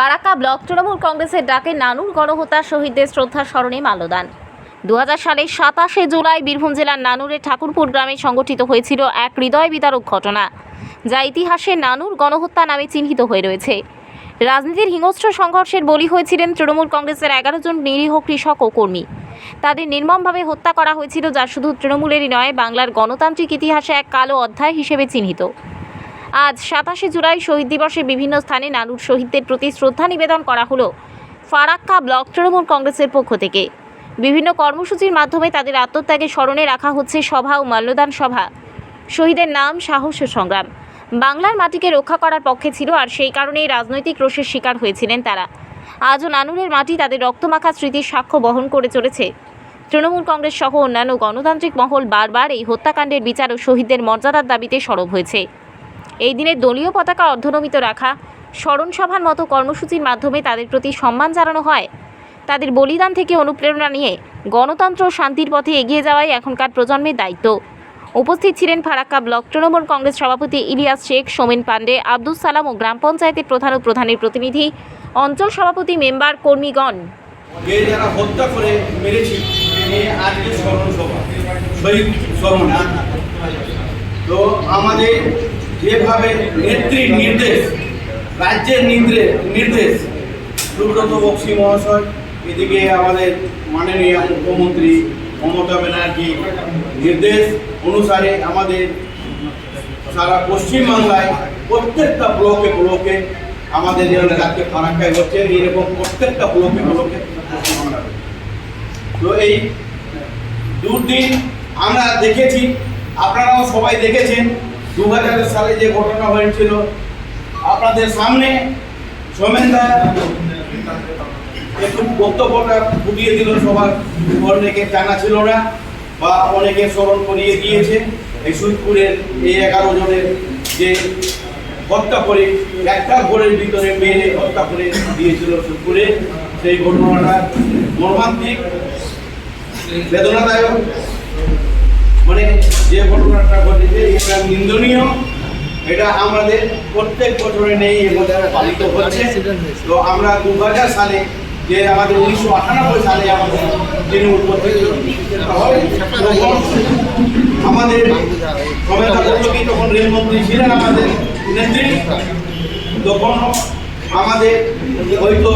Farakka block Trinamool কংগ্রেসের ডাকে নানুর গণহত্যা শহীদদের শ্রদ্ধা স্মরণে মাল্যদান। দু হাজার সালের সাতাশে জুলাই বীরভূম জেলার নানুরের ঠাকুরপুর গ্রামে সংগঠিত হয়েছিল এক হৃদয় বিতারক ঘটনা, যা ইতিহাসে নানুর গণহত্যা নামে চিহ্নিত হয়ে রয়েছে। রাজনীতির হিংস্র সংঘর্ষের বলি হয়েছিলেন তৃণমূল কংগ্রেসের এগারো জন নিরীহ কৃষক ও কর্মী। তাদের নির্মমভাবে হত্যা করা হয়েছিল যা শুধু তৃণমূলেরই নয়, বাংলার গণতান্ত্রিক ইতিহাসে এক কালো অধ্যায় হিসেবে চিহ্নিত। আজ সাতাশে জুলাই শহীদ দিবসে বিভিন্ন স্থানে নানুর শহীদদের প্রতি শ্রদ্ধা নিবেদন করা হলো ফারাক্কা ব্লক তৃণমূল কংগ্রেসের পক্ষ থেকে। বিভিন্ন কর্মসূচির মাধ্যমে তাদের আত্মত্যাগের স্মরণে রাখা হচ্ছে সভা ও মাল্যদান সভা। শহীদের নাম, সাহস ও সংগ্রাম। বাংলার মাটিকে রক্ষা করার পক্ষে ছিল আর সেই কারণেই রাজনৈতিক রোষের শিকার হয়েছিলেন তারা। আজও নানুরের মাটি তাদের রক্তমাখা স্মৃতির সাক্ষ্য বহন করে চলেছে। তৃণমূল কংগ্রেস সহ অন্যান্য গণতান্ত্রিক মহল বারবার এই হত্যাকাণ্ডের বিচার ও শহীদদের মর্যাদার দাবিতে সরব হয়েছে। এই দিনে দলীয় পতাকা অর্ধনমিত রাখা, স্মরণ সভার মতো কর্মসূচির মাধ্যমে তাদের প্রতি সম্মান জানানো হয়। তাদের বলিদান থেকে অনুপ্রেরণা নিয়ে গণতন্ত্র ও শান্তির পথে এগিয়ে যাওয়াই এখনকার প্রজন্মের দায়িত্ব। উপস্থিত ছিলেন ফারাক্কা ব্লক তৃণমূল কংগ্রেস সভাপতি ইলিয়াস শেখ, সোমেন পাণ্ডে আব্দুল সালাম ও গ্রাম পঞ্চায়েতের প্রধান ও প্রধানের প্রতিনিধি, অঞ্চল সভাপতি মেম্বার কর্মীগণ। আমাদের যেভাবে নেত্রীর নির্দেশ, রাজ্যের নির্দেশ নির্দেশ। সুব্রত বক্সি মহাশয়, এদিকে আমাদের মাননীয় মুখ্যমন্ত্রী মমতা ব্যানার্জি নির্দেশ অনুসারে আমাদের সারা পশ্চিমবাংলায় প্রত্যেকটা ব্লকে ব্লকে আমাদের আজকে ফারাক্কায় হচ্ছে, এরকম প্রত্যেকটা ব্লকে ব্লকে তো এই দুর্দিন আমরা দেখেছি, আপনারাও সবাই দেখেছেন। দু হাজার সালে যে ঘটনা হয়েছিল, আপনাদের সামনে সোমেনদা একটু বক্তব্যটা ফুটিয়ে দিল সবার। অনেকে জানা ছিল না বা অনেকে স্মরণ করিয়ে দিয়েছে। এই সুদপুরের এই এগারো জনের যে হত্যা করে একটা ঘরের ভিতরে মেরে হত্যা করে দিয়েছিল সুদপুরে সেই ঘটনাটা মর্মান্তিক, বেদনাদায়ক। মানে যে এটা নিন্দনীয় এটা আমাদের প্রত্যেক বছরে নেই পালিত হচ্ছে। তো আমরা দু হাজার সালে যে আমাদের উনিশশো আটানব্বই সালে আমাদের তখন আমাদের পল্লবী তখন রেলমন্ত্রী ছিলেন আমাদের নেত্রী। তখন আমাদের হয়তো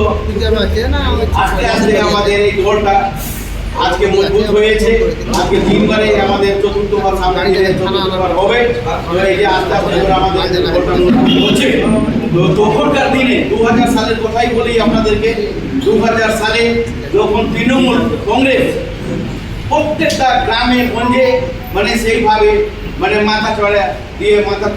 আস্তে আস্তে আমাদের এই দলটা আজকে মজবুত হয়েছে। আজকে তিনবারে আমাদের চতুর্থবার সামনে চতুর্থবার হবে এই যে আস্তে আস্তে আমাদের তখনকার দিনে দু হাজার সালের কথাই বলি আপনাদেরকে দু হাজার সালে যখন তৃণমূল কংগ্রেস প্রত্যেকটা গ্রামে গঞ্জে মানে সেইভাবে মানে মাথা চড়া দিয়ে মাথা